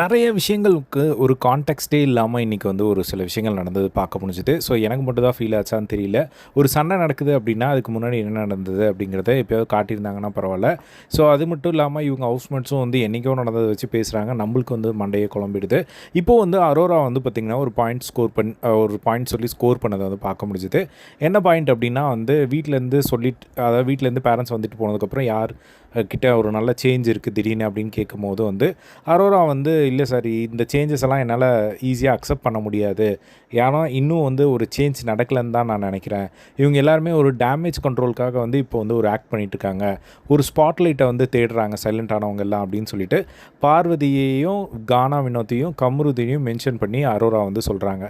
நிறைய விஷயங்களுக்கு ஒரு கான்டெக்ட்டே இல்லாமல் இன்றைக்கி வந்து ஒரு சில விஷயங்கள் நடந்தது பார்க்க முடிஞ்சுது. ஸோ எனக்கு மட்டும் தான் ஃபீல் ஆச்சான்னு தெரியல. ஒரு சண்டை நடக்குது அப்படின்னா அதுக்கு முன்னாடி என்ன நடந்தது அப்படிங்கிறத எப்போயாவது காட்டியிருந்தாங்கன்னா பரவாயில்ல. ஸோ அது மட்டும் இல்லாமல் இவங்க ஹவுஸ்மேட்ஸும் வந்து என்றைக்கோ நடந்ததை வச்சு பேசுகிறாங்க நம்மளுக்கு வந்து மண்டையை குழம்பிடுது. இப்போது வந்து அரோரா வந்து பார்த்திங்கன்னா ஒரு பாயிண்ட் ஸ்கோர் பண் ஒரு பாயிண்ட் சொல்லி ஸ்கோர் பண்ணதை வந்து பார்க்க முடிஞ்சுது. என்ன பாயிண்ட் அப்படின்னா வந்து வீட்டிலேருந்து சொல்லிட்டு அதாவது வீட்டிலேருந்து பேரண்ட்ஸ் வந்துட்டு போனதுக்கப்புறம் யார் கிட்ட ஒரு நல்ல சேஞ்ச் இருக்குது திடீர்னு அப்படின்னு கேட்கும்போது வந்து அரோரா வந்து இல்லை சார் இந்த சேஞ்சஸ் எல்லாம் என்னால் ஈஸியாக அக்செப்ட் பண்ண முடியாது. ஏன்னா இன்னும் வந்து ஒரு சேஞ்ச் நடக்கலைன்னு தான் நான் நினைக்கிறேன். இவங்க எல்லாருமே ஒரு டேமேஜ் கண்ட்ரோலுக்காக வந்து இப்போ வந்து ஒரு ஆக்ட் பண்ணிட்டு இருக்காங்க. ஒரு ஸ்பாட்லைட்டை வந்து தேடுறாங்க சைலண்ட் ஆனவங்க எல்லாம் அப்படின்னு சொல்லிட்டு பார்வதியையும் கானா வினோத்தையும் கம்ருதினையும் மென்ஷன் பண்ணி அரோரா வந்து சொல்கிறாங்க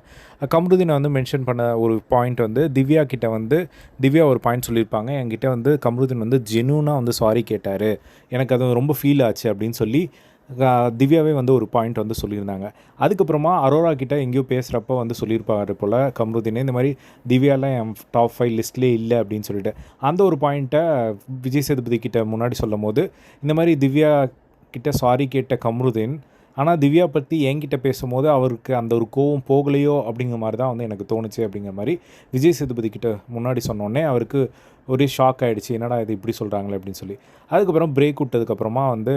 கம்ருதினை வந்து மென்ஷன் பண்ண ஒரு பாயிண்ட் வந்து திவ்யா கிட்ட வந்து திவ்யா ஒரு பாயிண்ட் சொல்லியிருப்பாங்க. என்கிட்ட வந்து கம்ருதின் வந்து ஜெனூனாக வந்து சாரி கேட்டார். எனக்கு அது ரொம்ப ஃபீல் ஆச்சு அப்படின்னு சொல்லி திவ்யாவே வந்து ஒரு பாயிண்ட் வந்து சொல்லியிருந்தாங்க. அதுக்கப்புறமா அரோரா கிட்ட எங்கேயோ பேசுகிறப்ப வந்து சொல்லியிருப்பாரு போல் கம்ருதினே இந்த மாதிரி திவ்யாலாம் என் டாப் ஃபைவ் லிஸ்ட்லேயே இல்லை அப்படின்னு சொல்லிட்டு. அந்த ஒரு பாயிண்ட்டை விஜய் சேதுபதி கிட்ட முன்னாடி சொல்லும் போது இந்த மாதிரி திவ்யா கிட்ட சாரி கேட்ட கம்ருதீன் ஆனால் திவ்யா பற்றி என்கிட்ட பேசும்போது அவருக்கு அந்த ஒரு கோவம் போகலையோ? அப்படிங்கிற மாதிரி தான் வந்து எனக்கு தோணுச்சு அப்படிங்கிற மாதிரி விஜய் சேதுபதி கிட்ட முன்னாடி சொன்னோடனே அவருக்கு ஒரே ஷாக் ஆகிடுச்சு என்னடா இது இப்படி சொல்கிறாங்களே அப்படின்னு சொல்லி. அதுக்கப்புறம் பிரேக் விட்டதுக்கப்புறமா வந்து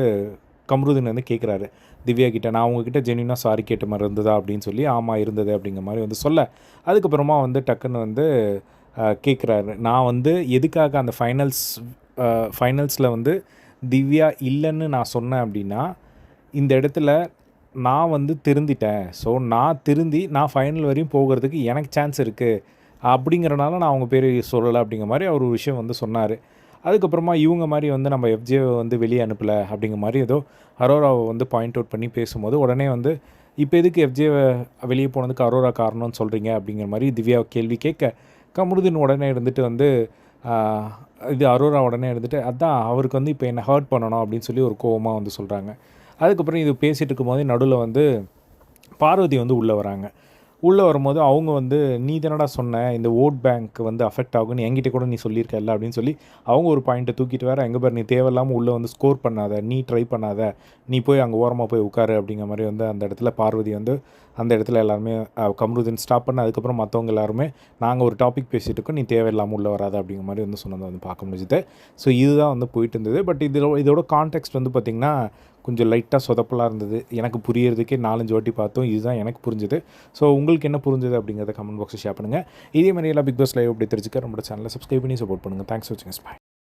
கம்ருதீன் வந்து கேட்குறாரு திவ்யா கிட்ட நான் உங்ககிட்ட ஜென்யூனாக சாரி கேட்ட மாதிரி இருந்ததா? அப்படின்னு சொல்லி ஆமாம் இருந்தது அப்படிங்கிற மாதிரி வந்து சொல்ல. அதுக்கப்புறமா வந்து டக்குன்னு வந்து கேட்குறாரு நான் வந்து எதுக்காக அந்த ஃபைனல்ஸ் ஃபைனல்ஸில் வந்து திவ்யா இல்லைன்னு நான் சொன்னேன் அப்படின்னா இந்த இடத்துல நான் வந்து திருந்திட்டேன். ஸோ நான் திருந்தி நான் ஃபைனல் வரையும் போகிறதுக்கு எனக்கு சான்ஸ் இருக்குது அப்படிங்கிறனால நான் அவங்க பேர் சொல்லலை அப்படிங்கிற மாதிரி அவர் ஒரு விஷயம் வந்து சொன்னார். அதுக்கப்புறமா இவங்க மாதிரி வந்து நம்ம எஃப்ஜே வந்து வெளியே அனுப்பலை அப்படிங்கிற மாதிரி ஏதோ அரோராவை வந்து பாயிண்ட் அவுட் பண்ணி பேசும்போது உடனே வந்து இப்போ எதுக்கு எஃப்ஜே வெளியே போனதுக்கு அரோரா காரணம்னு சொல்கிறீங்க அப்படிங்கிற மாதிரி திவ்யா கேள்வி கேட்க கமருதீன் உடனே இருந்துட்டு வந்து இது அரோரா உடனே இருந்துட்டு அதான் அவருக்கு வந்து இப்போ என்னை ஹர்ட் பண்ணணும் அப்படின்னு சொல்லி ஒரு கோவமாக வந்து சொல்கிறாங்க அதுக்கப்புறம் இது பேசிகிட்டு இருக்கும்போது நடுவில் வந்து பார்வதி வந்து உள்ளே வராங்க. உள்ளே வரும்போது அவங்க வந்து நீ தானடா சொன்ன இந்த ஓட் பேங்க் வந்து அஃபெக்ட் ஆகும்னு என்கிட்ட கூட நீ சொல்லியிருக்கல அப்படின்னு சொல்லி அவங்க ஒரு பாயிண்ட்டை தூக்கிட்டு வேறு எங்கே பேர் நீ தேவையில்லாமல் உள்ளே வந்து ஸ்கோர் பண்ணாத நீ ட்ரை பண்ணாத நீ போய் அங்கே ஓரமாக போய் உட்காரு அப்படிங்கிற மாதிரி வந்து அந்த இடத்துல பார்வதி வந்து அந்த இடத்துல எல்லாருமே கம்ருதீன் ஸ்டாப் பண்ண அதுக்கப்புறம் மற்றவங்க எல்லாருமே நாங்கள் ஒரு டாபிக் பேசிகிட்டு இருக்கோம் நீ தேவையில்லாமல் உள்ளே வராத அப்படிங்கிற மாதிரி வந்து சொன்னதை வந்து பார்க்க முடிஞ்சுது. ஸோ இதுதான் வந்து போயிட்டு இருந்தது. பட் இதில் இதோட கான்டெக்ட் வந்து பார்த்திங்கன்னா கொஞ்சம் லைட்டாக சொதப்பலாக இருந்தது. எனக்கு புரியறதுக்கே நாலஞ்சு வாட்டி பார்த்தோம். இதுதான் எனக்கு புரிஞ்சுது. ஸோ உங்களுக்கு என்ன புரிஞ்சுது அப்படிங்கிறத கமெண்ட் பாக்ஸில் ஷேர் பண்ணுங்கள் இதே மாதிரி எல்லாம் பிக் பாஸ் லைவ் அப்படி தெரிஞ்சுக்க நம்மளோட சேனலை சப்ஸ்கிரைப் பண்ணி சப்போர்ட் பண்ணுங்கள் தேங்க்ஸ் வாட்சிங் பாய்